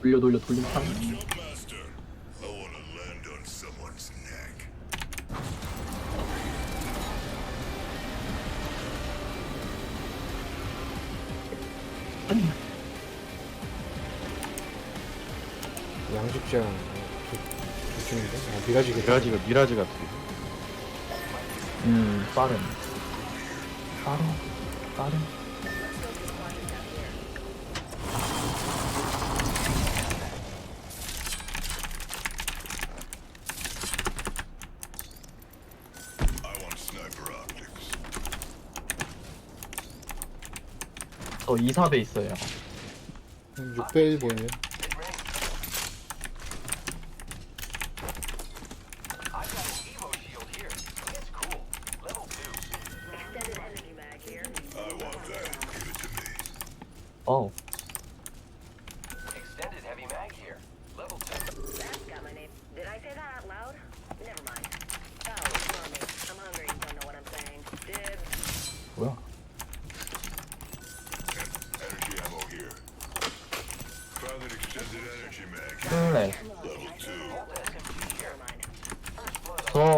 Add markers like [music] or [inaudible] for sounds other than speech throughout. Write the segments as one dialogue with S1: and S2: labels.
S1: 돌려 돌려 돌림 판
S2: Master, I want to land on someone's neck.
S3: 양식장 조- 조심인데? 아 미라지겠다
S4: 미라지가 미라지 같은.
S1: 음 빠른 빠른 빠른. 저 2, 4배 있어요
S3: 6배 1보이네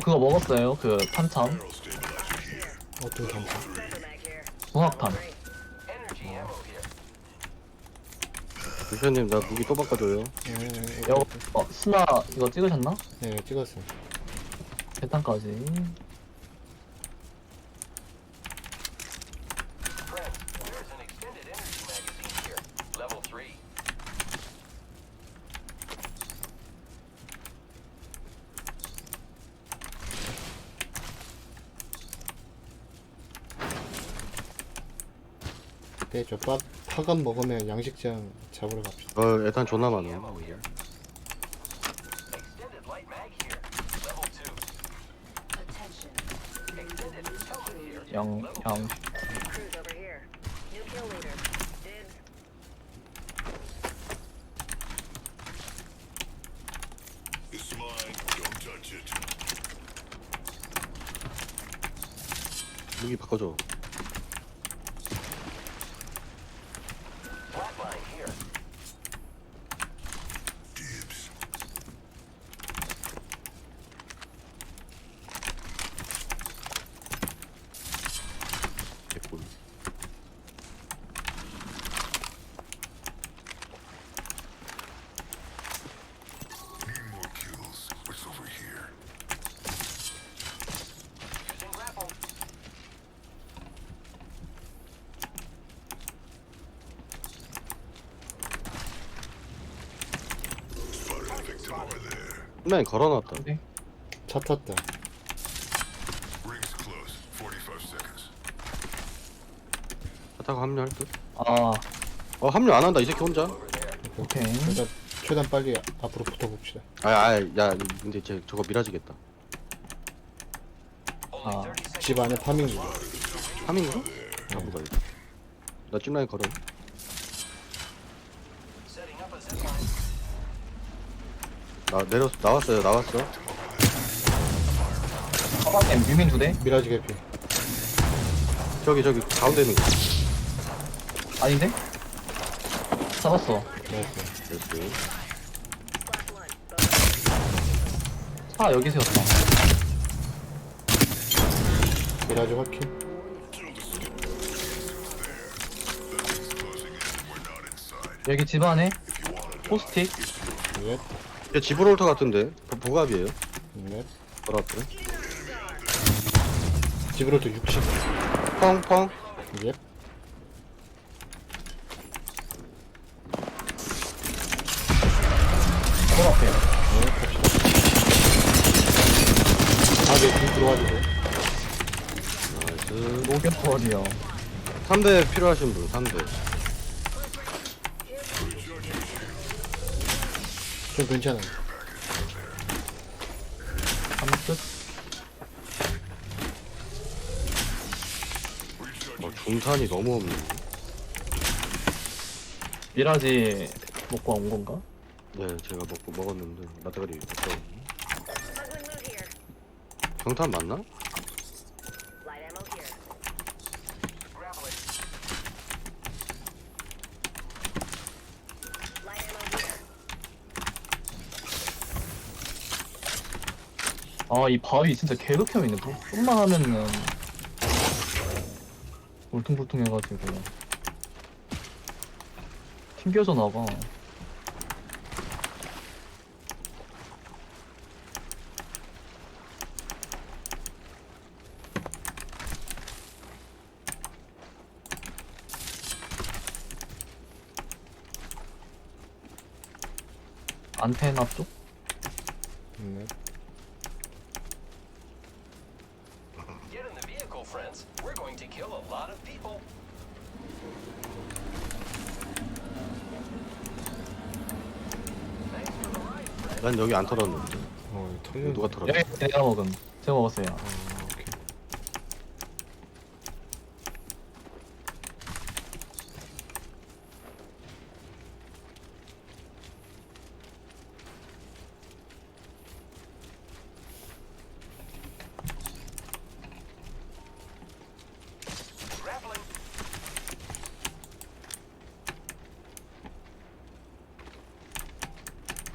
S1: 그거 먹었어요 그 탄참.
S3: 어떤
S5: ammo here.
S4: 대표님 나 무기 또 바꿔줘요.
S1: 여, 어 스나 이거 찍으셨나?
S3: 네 찍었어
S1: 대탄까지
S3: 네저 파감 먹으면 양식장 잡으러 갑시다
S4: 어 애탄 존나 많아.
S5: Extended light mag here. Level 2. Extended pellet here.
S1: 양, 양
S6: Crews over here. New kill leader. Dibs.
S2: It's mine. Don't touch it.
S4: 무기 바꿔줘.
S5: Flatline here.
S2: Dibs.
S4: 개꿀.
S2: Need more kills. What's over here?
S5: Using grapple.
S2: Spotted a victim over there.
S4: 맨 걸어놨다.
S1: 근데
S3: 차 탔다
S2: Rings close. 45 seconds.
S4: 타고 합류할 듯.
S1: 아
S4: 어 합류 안 한다 이 새끼 혼자.
S1: 오케이
S3: 일단 최대한 빨리 앞으로 붙어봅시다
S4: 아야 근데 쟤 저거 미라지겠다.
S1: 아.
S5: 30 seconds.
S3: 집 안에 파밍 중
S4: 파밍인가? 가보자. 이거. 나 찜라인 걸어. 나 내렸 나왔어요 나왔어.
S1: 서방님 뮤민 두 대?
S3: 미라지 개피
S4: 저기 저기 가운데 있는 거.
S1: 아닌데? 잡았어
S3: 나이스
S4: 됐어.
S6: Class one. Bonus.
S1: 차 여기 세웠다
S3: 미라지
S2: inside.
S1: 여기 집 안에 포스틱
S3: 넷
S4: 얘 지브롤터 같은데 보- 보갑이에요.
S3: 넷
S4: 바로 앞에.
S3: 집으로 또 60.
S4: 펑펑.
S3: 예.
S1: 바로 앞에
S3: 아네 좀 들어와주세요.
S4: 나이스.
S1: 녹여버려
S4: 3대 필요하신 분 3대.
S3: 좀 괜찮아요.
S1: 한끝
S4: 어, 중탄이 너무 없네.
S1: 미라지 먹고 온 건가?
S4: 네, 제가 먹고 먹었는데 나대가리 없어. 경탄 맞나?
S1: 아, 이 바위 진짜 개극혐이네. 뭐, 좀만 하면은. 울퉁불퉁해가지고. 튕겨져 나봐. 안테나 쪽?
S3: 네.
S4: 난 여기 안 털었는데.
S3: 어 털려.
S4: 누가 털었지?
S1: 여기 내가 먹음. 제가 먹었어요.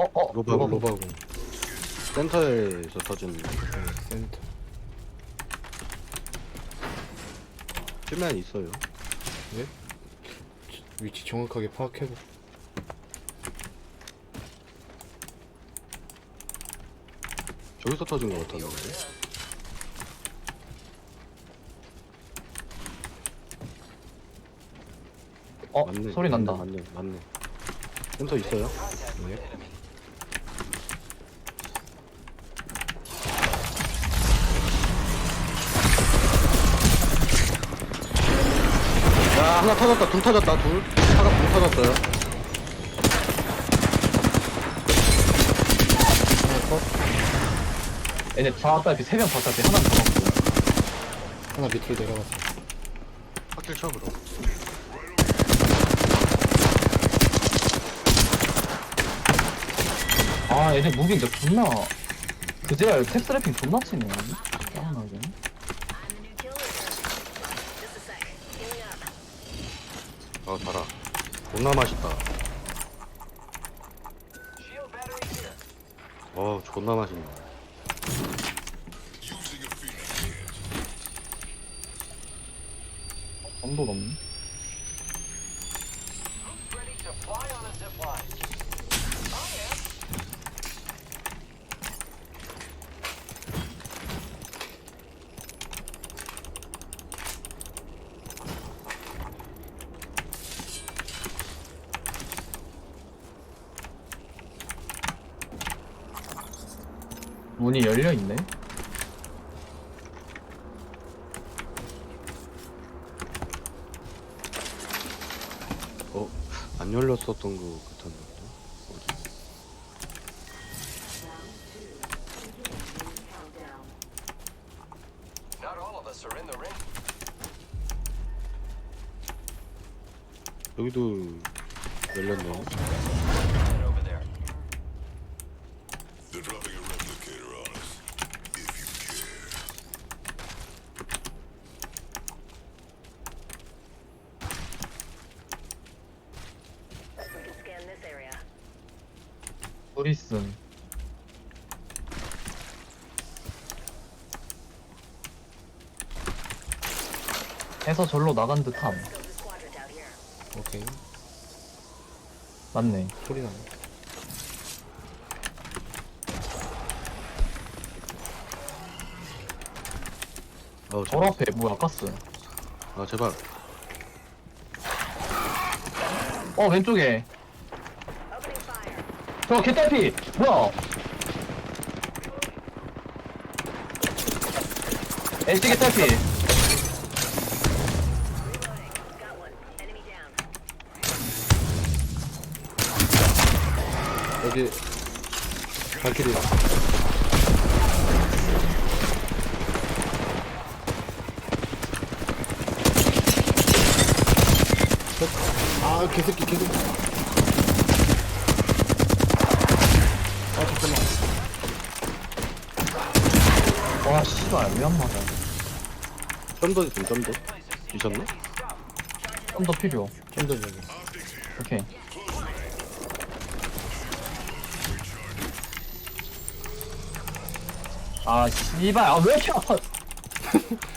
S1: 어, 어,
S4: 로바,
S1: 로바, 로바.
S3: 로바고.
S4: 센터에서 터진
S3: 네, 센터.
S4: 쯤면 있어요.
S3: 네? 위치 정확하게 파악해보.
S4: 저기서 터진 것 같았는데.
S1: 어,
S4: 맞네.
S1: 소리 난다.
S4: 맞네, 맞네. 센터 있어요?
S5: Contact
S4: 하나 터졌다. 둘 터졌다. 둘. 차가 둘 터졌어요.
S3: 하나 컷.
S1: 얘네 다 앞에 세명 바깥에 하나 남았고.
S3: 하나 밑으로 내려갔어.
S4: 확킬 쳐, 그럼.
S1: 아, 얘네 무빙 진짜 존나. 그제야 탭스래핑 존나 치네. 짱나게.
S6: I'm the new killer. Just a sec. Healing up.
S4: 아, 달아. 존나 맛있다. 어, 존나 맛있네.
S1: 정도 넘네. 문이 열려 있네.
S4: 어, 안 열렸었던 것 같았는데. 어디?
S5: Not all of us are in the ring.
S4: 여기도 열렸네요.
S5: Head over there.
S2: They're dropping a replicator on us. If you care.
S6: We can scan this area.
S1: 브리슨. 해서 절로 나간 듯함.
S3: 오케이.
S1: 맞네.
S3: 소리 나네.
S4: 어,
S1: 절 앞에 뭐야 가스.
S4: 아, 제발.
S1: 어 왼쪽에. 저 개딸피. 뭐야? LG 개딸피.
S3: 여기 발길이. 컷. 아 개새끼 개새끼. 아 잠깐만.
S1: 와 씨발 왜안 맞아?
S4: 좀더 있음, 좀 더. 미쳤나?
S1: 좀 더 필요.
S3: 좀더 저기.
S1: 오케이. 아 씨발 아왜 이렇게 아파 [laughs]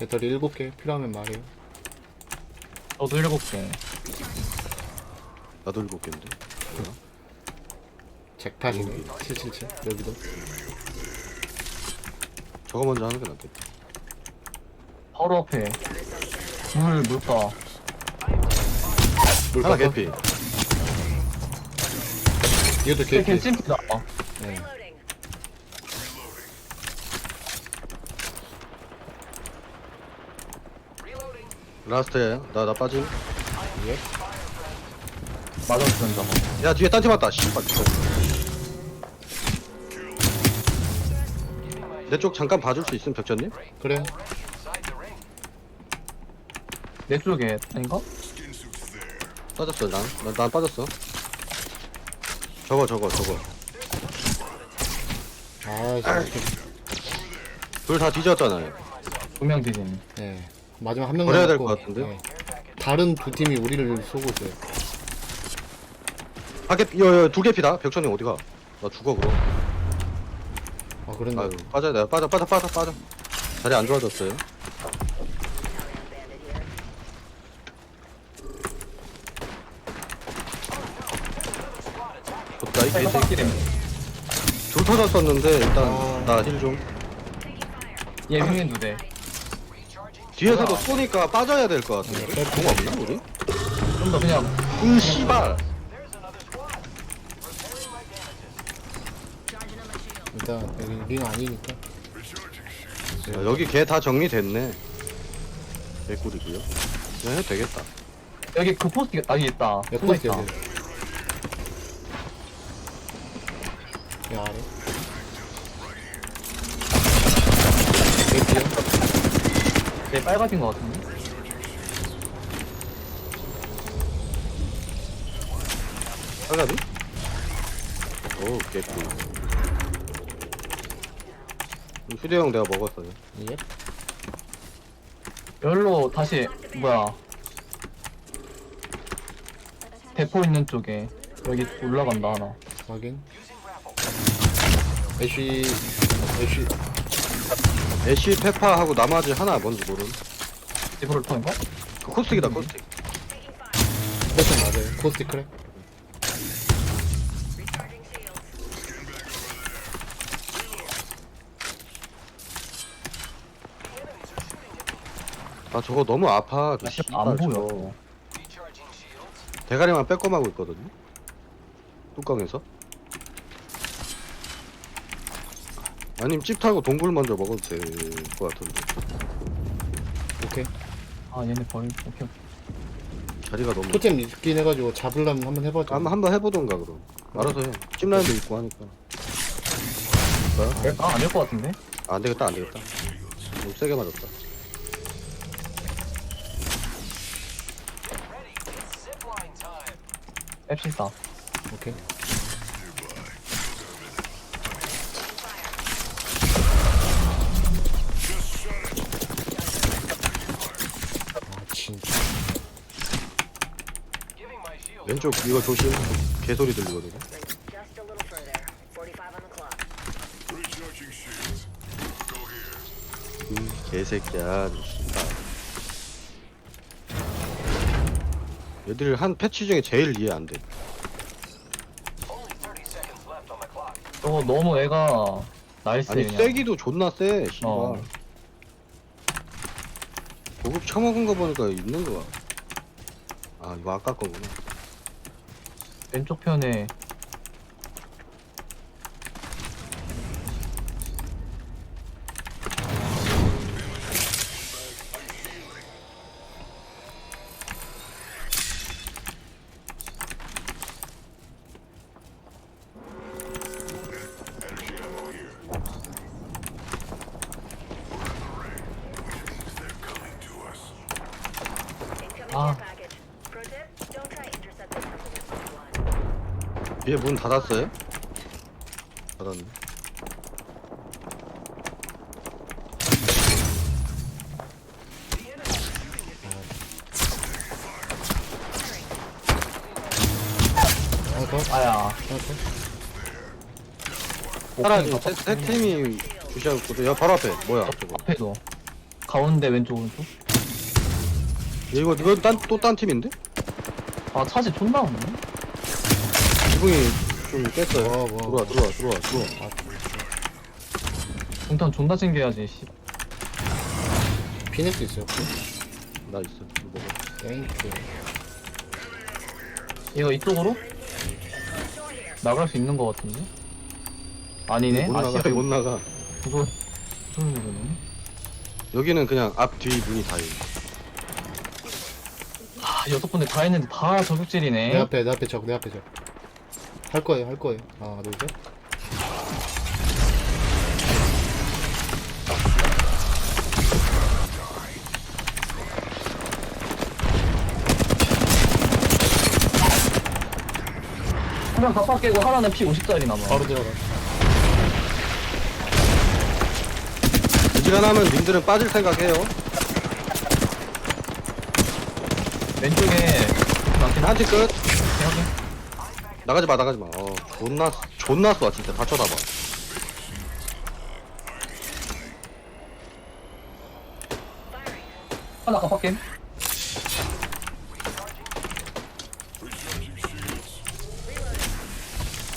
S3: 배터리 7개 필요하면 말해요.
S1: 저도 일곱 개.
S4: 나도 일곱 개인데.
S3: 잭팟이네. 777 여기도.
S4: 저거 먼저 하는 게 낫겠다.
S1: 바로 앞에. 물 물가.
S3: 물
S4: 하나
S3: 깎아?
S4: 개피.
S3: 이것도
S1: 되게
S3: 개피.
S1: 찜피다.
S3: 네.
S4: 라스트야. 나, 나 빠짐.
S1: 맞았으면 저거
S4: 야, 뒤에 딴팀 왔다. 씨발. 내 쪽 잠깐 봐줄 수 있음, 벽전님?
S3: 그래.
S1: 내 쪽에 아닌가?
S4: 빠졌어, 난. 난, 난 빠졌어. 저거, 저거, 저거. 아둘다 뒤졌잖아요.
S1: 두명 뒤진
S3: 네. 마지막 한 명
S4: 버려야 될
S3: 남았고,
S4: 것 같은데?
S3: 네. 다른 두 팀이 우리를 쏘고 있어요
S4: 밖에, 여, 여, 두 개피다. 벽전님 어디가? 나 죽어, 그럼.
S3: 아 그런데
S4: 아유, 빠져, 내가 빠져, 빠져, 빠져, 빠져. 자리 안 좋아졌어요. 좋다, 이 개새끼.
S1: 개새끼래
S4: 둘 터졌었는데, 일단,
S3: 아.
S4: 나힐 좀.
S1: 얘 흉인 두대
S4: 뒤에서도 쏘니까 빠져야 될 것 같은데.
S3: 네,
S4: 공 없나, 우리?
S1: 좀 더 그냥
S4: 으, 씨발.
S3: 일단 여기 링 아니니까
S4: 야, 여기 걔 다 정리됐네. 개꿀이고요. 그냥 해도 되겠다.
S1: 여기 그 포스트 아 여기 있다
S3: 몇
S1: 숨어
S3: 포스트
S1: 있다.
S3: 여기 이 아래 개피야
S1: 얘 빨가진 거 같은데?
S4: 빨가비? 오, 개꿀. 휴대용 내가 먹었어요.
S3: 예?
S1: 여기로 다시 뭐야? 대포 있는 쪽에 여기 올라간다 하나.
S3: 확인. 애쉬. 애쉬
S4: 애쉬 페파하고 나머지 하나 뭔지 모름.
S1: 집으로 통인가?
S4: 그 코스틱이다, 코스틱.
S3: 코스틱 맞아요 코스틱
S6: shields.
S4: 아, 저거 너무 아파. 저
S1: 아,
S4: 씨발,
S1: 안 보여
S4: 저거. 대가리만 빼꼼하고 있거든요. 뚜껑에서. 아니면 찝 타고 동굴 먼저 먹어도 될 것 같은데.
S3: 오케이
S1: 아 얘네 버리 오케이 오케이
S4: 자리가 너무.
S3: 토템 있긴 해가지고 잡으려면 한번 해봐줘
S4: 한번 한번 해보던가 그럼. 알아서 해. 찜라인도 있고 하니까.
S1: 아 아닐 것 같은데?
S4: 아, 안 되겠다, 안 되겠다. 너무 세게 맞았다.
S1: 뺍시다
S3: 오케이
S4: 왼쪽 이거 조심. 개소리 들리거든요.
S6: Just a little further. 45 on the clock.
S2: Recharging shields. Go here.
S4: 이 개새끼야. 이 씨발. 얘들 한 패치 중에 제일 이해 안 돼.
S5: Only 30 seconds left on the clock.
S1: 저거 너무 애가 나이스
S4: 아니
S1: 그냥
S4: 세기도 존나 세. 씨발.
S1: 어.
S4: 고급 처먹은 거 보니까 있는 거야. 아 이거 아까 거구나.
S1: 왼쪽 편에
S4: 뒤에 문 닫았어요? 닫았네. 아야 세, 팀이 주시하고 야 바로 앞에 뭐야 저거.
S1: 앞에도. 가운데 왼쪽 오른쪽.
S4: 얘 이거 이건 딴 또 딴 팀인데?
S1: 아 차지 존나 없네.
S4: 지붕이 좀 깼어요
S3: 와, 와,
S4: 들어와
S3: 와.
S4: 들어와 들어와 들어와
S1: 중탄 존나 챙겨야지 씨.
S3: 피닉스 있어요 혹시?
S4: 나 있어 이거 먹어
S3: 땡큐
S1: 이거 이쪽으로? 나갈 수 있는 거 같은데? 아니네? 못아
S4: 나가 못 나가
S1: 그거 무슨 거네
S4: 여기는 그냥 앞 뒤 문이 다 있어
S1: 아 여섯 군데 다 했는데 다 저격질이네
S3: 내 앞에 내 앞에 적 내 앞에 적 할 거예요 할 거예요. 하나 둘 셋.
S1: 한명 갑박 깨고 하나는 피 50짜리 남아.
S3: 바로 들어가
S4: 부지런하면 님들은 빠질 생각해요.
S1: 왼쪽에 맞긴
S4: 한팀 끝.
S1: 하긴
S4: 나가지 마 나가지 마. 어, 존나 존나 쏘아 진짜. 다 쳐다봐.
S1: 하나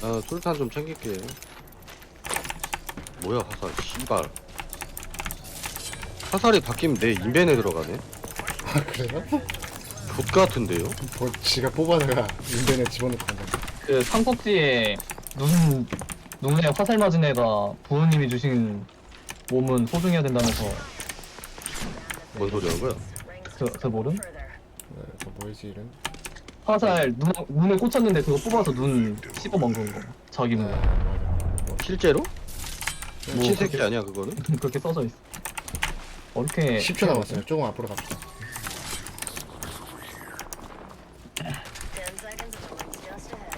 S4: 깨어 술탄 좀 챙길게. 뭐야 화살. 씨발. 화살이 바뀌면 내 인벤에 들어가네?
S3: 아 그래요?
S4: 족 같은데요?
S3: 뭐 지가 뽑아다가 인벤에 집어넣고 한 거야
S1: 그 삼국지에 눈 눈에 화살 맞은 애가 부모님이 주신 몸은 소중해야 된다면서
S4: 뭔 소리 하는 거야?
S1: 그, 그 모름?
S3: 네, 저 뭐였지 이름?
S1: 화살 눈, 눈에 꽂혔는데 그거 뽑아서 눈 씹어 먹은 거 자기 네눈
S3: 맞아
S4: 실제로?
S1: 뭐
S4: 신새끼 아니야 그거는? [laughs]
S1: 그렇게 써져 있어 어, 이렇게
S3: 10초 남았어요 조금 앞으로 갑시다
S6: 10 seconds of the just ahead.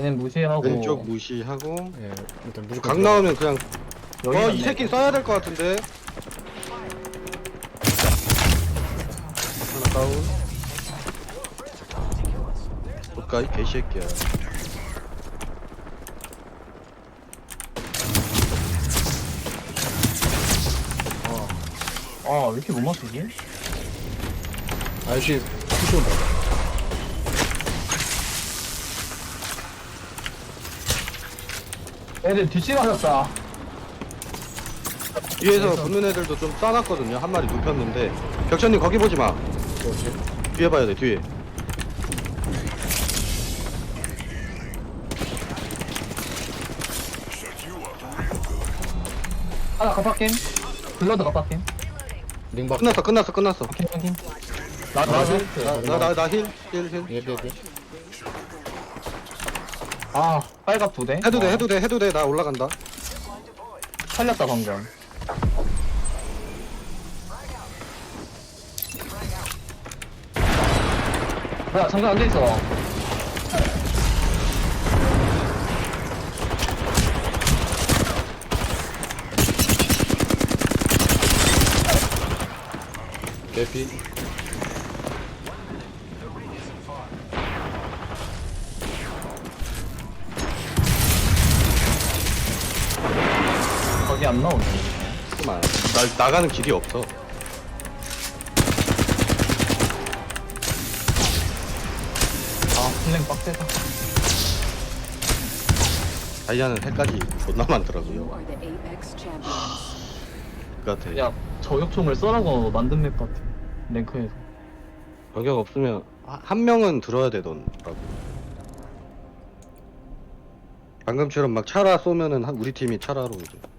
S1: 걔는 무시하고
S4: 왼쪽 무시하고
S3: 예 일단 무조건
S4: 각
S3: 들어가.
S4: 나오면 그냥
S1: 여기
S4: 어
S1: 있네.
S4: 이 새끼 써야 될 것 같은데 하나 다운 볼까 이 개새끼야
S1: 아왜 이렇게 못 맞추지?
S3: 아저씨 푸시온 봐
S1: 애들 뒤집어졌다
S4: 뒤에서 붙는 애들도 좀 싸놨거든요 한 마리 눕혔는데 격천님 거기 보지 마 뒤에 봐야 돼 뒤에
S1: 하나 갑박겜 블러드 갑박겜
S3: 링박
S4: 끝났어 끝났어 끝났어
S1: 오케이 확인 나 나도
S4: 나나 나 힐 힐 힐
S3: 예예 예
S1: 아 빨갑 두대?
S4: 해도 돼 해도 돼 해도 돼. 나 올라간다.
S1: 살렸다 방금. 뭐야 잠깐 안돼 있어
S3: 개피
S1: 안 나오네.
S4: 잠깐만. 나 나가는 길이 없어.
S1: 아 플랭 빡세다.
S4: 다이아는 해까지 존나 많더라고요.
S7: You are the Apex champions.
S4: 그 같아.
S1: 야 저격총을 써라고 만든 맵 같아 랭크에서.
S4: 병력 없으면 하- 한 명은 들어야 되던라고. 방금처럼 막 차라 쏘면은 한- 우리 팀이 차라로 이제